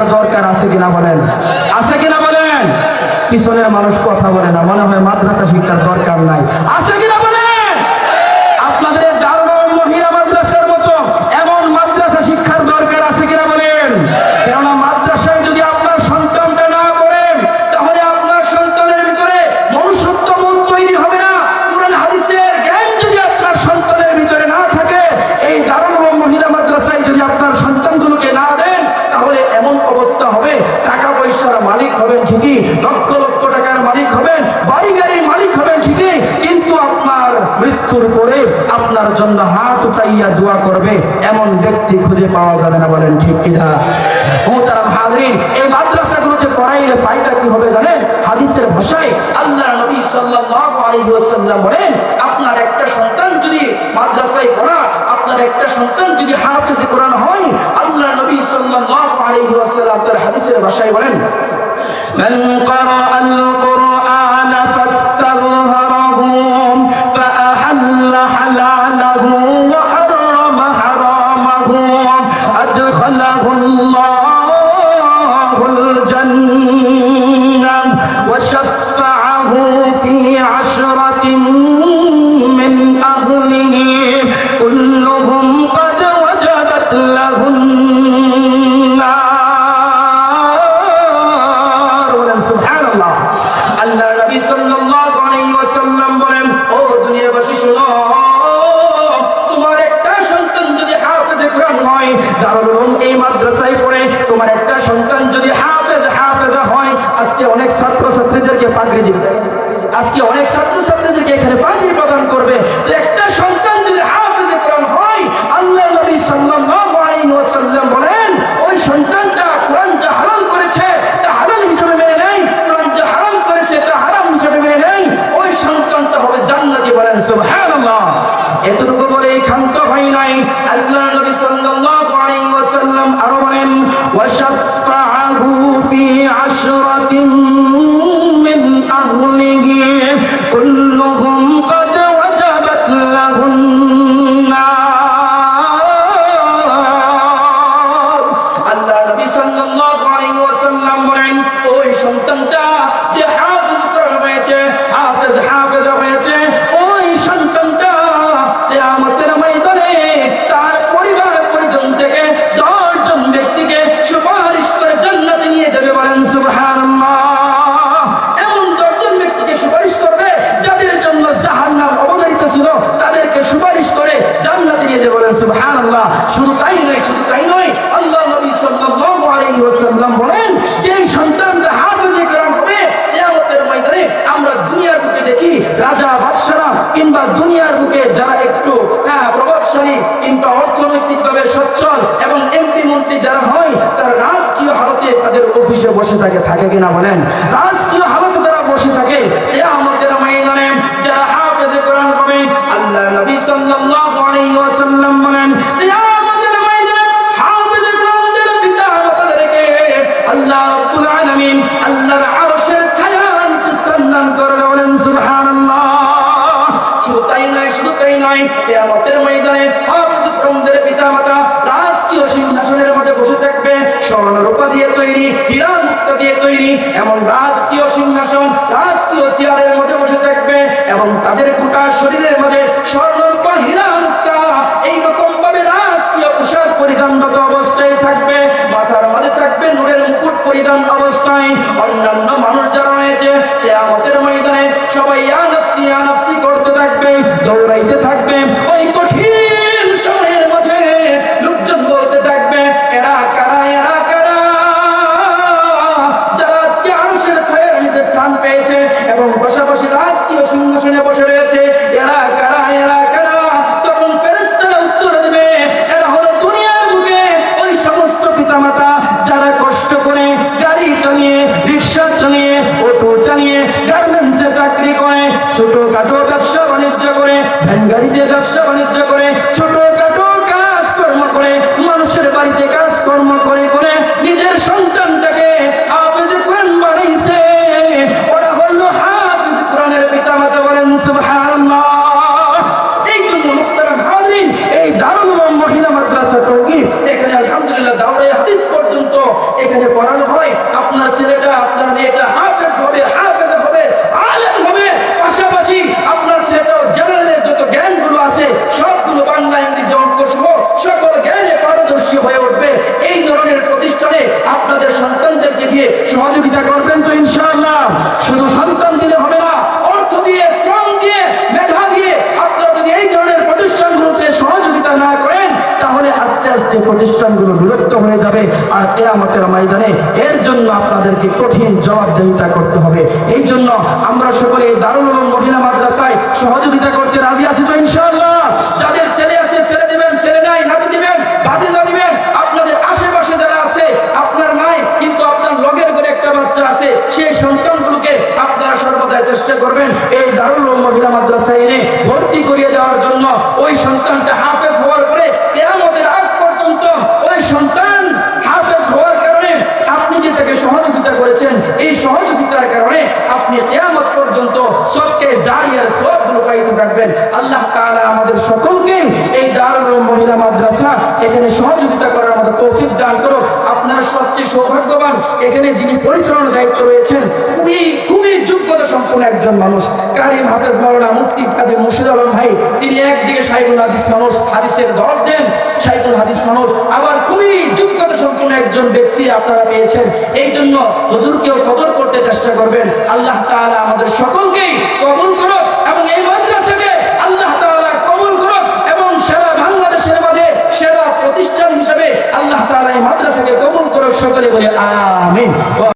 শিক্ষার দরকার আছে কিনা বলেন? আছে কিনা বলেন? পিছনের মানুষ কথা বলে না, মনে হয় মাদ্রাসা শিক্ষার দরকার নাই। আছে কিনা বলেন আপনাদের এই দারুণ মহিলা মাদ্রাসার মতো এমন মাদ্রাসা শিক্ষার দরকার আছে কিনা বলেন কেননা মাদ্রাসায় যদি আপনার সন্তানটা না করেন তাহলে আপনার সন্তানের ভিতরে মনুষ্যত্ব বোধ তৈরি হবে না কোরআন হাদিসের জ্ঞান যদি আপনার সন্তানের ভিতরে না থাকে এই দারুণ মহিলা মাদ্রাসায় যদি আপনার সন্তানগুলোকে না দেন তাহলে এমন অবস্থা হবে টাকা পয়সার মালিক হবেন ঠিকই লক্ষ লক্ষ টাকার মালিক হবেন বাড়ি গাড়ির মালিক হবেন ঠিকই কিন্তু আপনার মৃত্যুর পরে আপনার জন্য হাত উঠাইয়া দোয়া করবে, এমন ব্যক্তি খুঁজে পাওয়া যাবে না বলেন ঠিক কিনা? ও তারা এই পড়াইলে কি হবে জানেন? হাদিসের ভাষায় আল্লাহ নবী বলেন, আপনার একটা সন্তান যদি মাদ্রাসায় পড়া, আপনার একটা সন্তান যদি হাফেজে কোরআন হয় আল্লাহ নবী সাল্লাল্লাহু আলাইহি তার হাদিসের ভাষায় বলেন ছাত্র ছাত্রীদেরকে পাগড়ি দিবে। আজকে অনেক ছাত্র ছাত্রীদেরকে এখানে পাগড়ি প্রদান করবে। তো একটা সন্তান যদি হাফেজে কোরআন হয়, আল্লাহ নবী সাল্লাল্লাহু আলাইহি ওয়াসাল্লাম বলেন, ওই সন্তানটা কোরআন যা হালাল করেছে, তা হালাল হিসেবে মেনে কোরআন যা হারাম করেছে, তা হারাম হিসেবে মেনে ওই সন্তানটা হবে জান্নাতি বলেন, সুবহানাল্লাহ। এতটুকু বলে ক্ষান্ত হয় নাই। আল্লাহ নবী সাল্লাল্লাহু আলাইহি ওয়াসাল্লাম আরও বলেন ফি আশরাতিন قومه রাজা, বাদশারা কিংবা দুনিয়ার বুকে যারা একটু হ্যাঁ প্রভাবশালী কিংবা অর্থনৈতিকভাবে সচ্ছল এবং এমপি মন্ত্রী যারা হয়, তারা রাজকীয় হালতে তাদের অফিসে বসে থাকে থাকে কিনা বলেন? রাজকীয় হালতে তারা বসে থাকে তৈরি এমন রাজকীয় সিংহাসন, রাজকীয় চেয়ারের মধ্যে বসে থাকবে এবং তাদের গোটা শরীরের মধ্যে স্বর্ণ বা হীরা মুক্তা এইরকম ভাবে রাজকীয় পোশাক পরিধানরত করে ব্যবসা বাণিজ্য করে সহযোগিতা করবেন তো ইনশাআল্লাহ। শুধু সন্তান দিলে হবে না, অর্থ দিয়ে, শ্রম দিয়ে, মেধা দিয়ে আপনারা যদি এই ধরনের প্রতিষ্ঠানগুলোতে সহযোগিতা না করেন, তাহলে আস্তে আস্তে প্রতিষ্ঠানগুলো বিলুপ্ত হয়ে যাবে আর কেয়ামতের ময়দানে এর জন্য আপনাদেরকে কঠিন জবাবদিহিতা করতে হবে। এই জন্য আমরা সকলে দারুল মহিলা মাদ্রাসায় সহযোগিতা করতে রাজি আছি তো ইনশাআল্লাহ? আছে, সেই সন্তানগুলোকে আপনারা সর্বদাই চেষ্টা করবেন এই দারুল মহিলা মাদ্রাসায় এনে ভর্তি করিয়ে দেওয়ার জন্য। ওই সন্তানটা হাফেজ হওয়ার পরে কেয়ামতের আগ পর্যন্ত ওই সন্তান হাফেজ হওয়ার কারণে আপনি যে তাকে সহযোগিতা করেছেন, এই সহযোগিতার কারণে আপনি কেয়ামত পর্যন্ত সবকে জারিয়ার সবগুলো পাইতে থাকবেন। আল্লাহ তাআলা আমাদের সকলকে এই দারুল মহিলা মাদ্রাসা এখানে সহযোগিতা করার মতো তৌফিক দান করো আপনারা সবচেয়ে সৌভাগ্যবান এখানে যিনি পরিচালনার দায়িত্ব রয়েছেন, খুবই খুবই যোগ্যতা সম্পন্ন একজন মানুষ। কারিম হাফেজ মাওলানা মুফতি কাজী মুর্শিদ আলম ভাই, তিনি একদিকে সাইবুল হাদিস মানুষ, হাদিসের দর দেন, সাইবুল হাদিস মানুষ, আবার খুবই যোগ্যতা সম্পন্ন একজন ব্যক্তি আপনারা পেয়েছেন। এই জন্য হুজুরকেও কদর করতে চেষ্টা করবেন। আল্লাহ